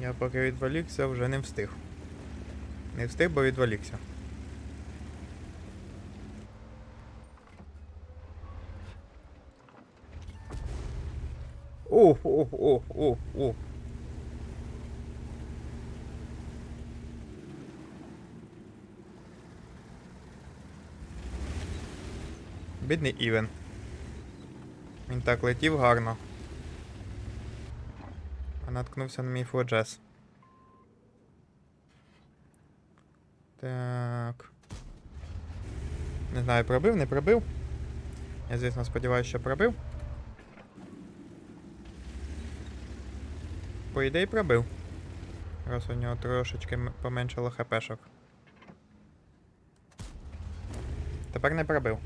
Я поки відволікся, вже не встиг. Не встиг, бо відволікся. О, о, о, о, о. Бідний Івен. Він так летів гарно. А наткнувся на мій флоджес. Так. Не знаю, пробив, не пробив. Я, звісно, сподіваюся, що пробив. По ідеї пробив. Раз у нього трошечки поменшало хпшок. Тепер не пробив.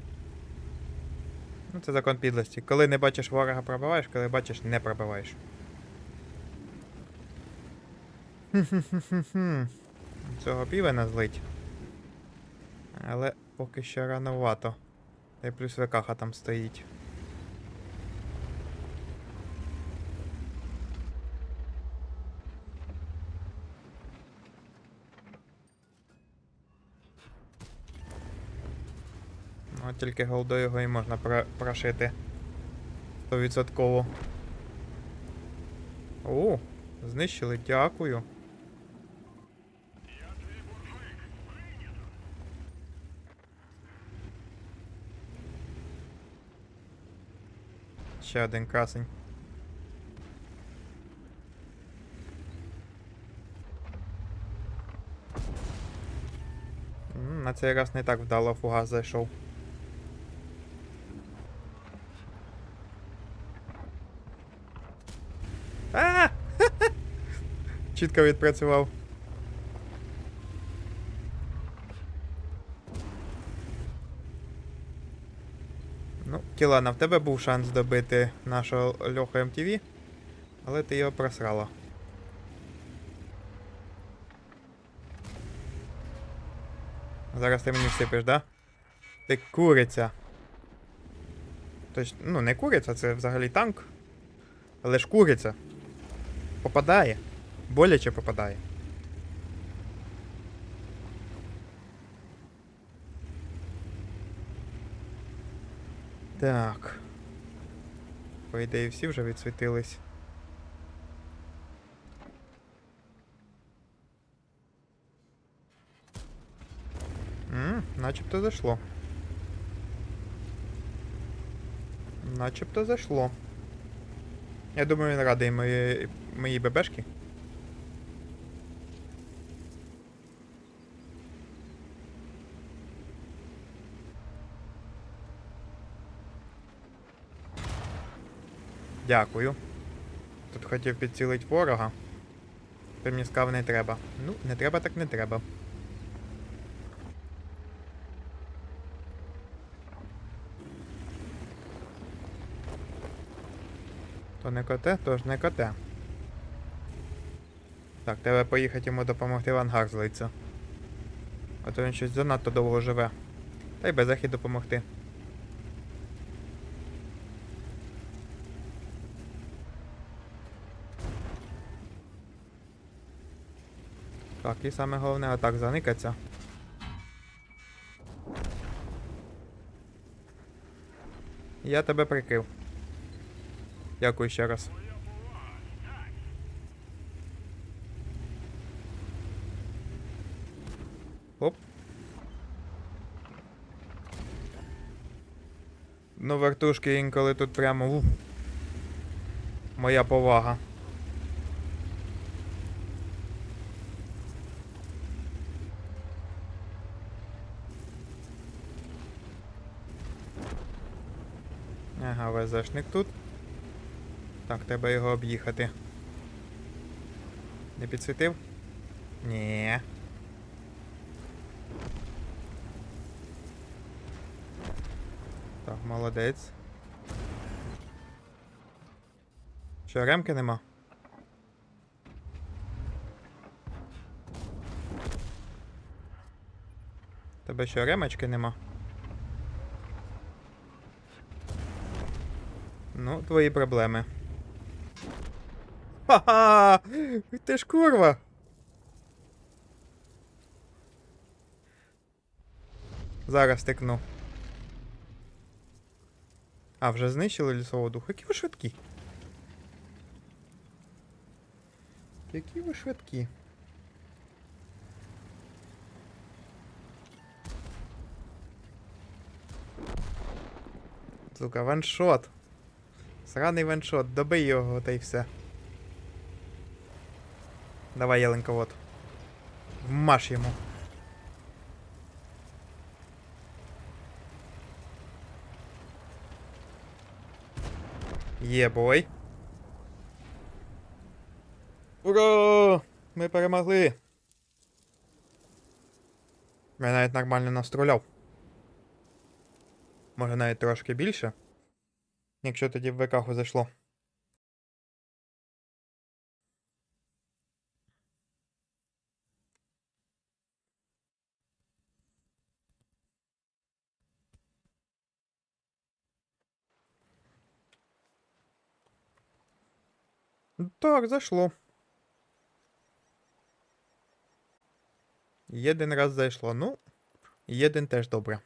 Ну, це закон підлості. Коли не бачиш ворога, пробиваєш, коли бачиш, не пробиваєш. Хм-хм-хм-хм. Цього півена злить. Але поки що рановато. Та й плюс ВКХ там стоїть. Ну, От тільки голдою його і можна про- прошити. 100%. О, знищили, дякую. Ще один красень. На цей раз не так вдало фугас зайшов. А! Чітко відпрацював. Кілана, в тебе був шанс добити нашого Льоху МТВ, але ти його просрала. Зараз ти мені всипиш, да? Ти куриця. Тобто, ну, не куриця, це взагалі танк. Але ж куриця. Попадає. Боляче попадає. Так. По ідеї всі вже відсвітились. М, начебто зайшло. Начебто зайшло. Я думаю, він радий мої, моїй бебешки. Дякую. Тут хотів підцілить ворога. Ти мені сказав, не треба. Ну, не треба, так не треба. То не коте, то ж не коте. Так, треба поїхати йому допомогти в ангар злиться. А то він щось занадто довго живе. Та й без захід допомогти. Так, і саме головне отак заникаться. Я тебе прикрив. Дякую ще раз. Оп. Ну, вертушки інколи тут прямо. Ух. Моя повага. Ага, ВЗшник тут. Так, треба його об'їхати. Не підсвітив? Ні. Так, молодець. Що, ремки нема? Тебе що, ремочки нема? Твої проблеми. Ха-ха! Ти ж курва! Зараз стикну. А, вже знищили лісового духа. Які ви швидкі? Які ви швидкі? Сука, ваншот. Сраний ваншот, добий його та й все. Давай, Єленка, вот. Вмаш йому. Є, бой. Ура! Ми перемогли. Я навіть нормально настроляв. Може навіть трошки більше. Якщо тоді в ВК зайшло. Так, зайшло. Єдин раз зайшло. Ну, єдин теж добре.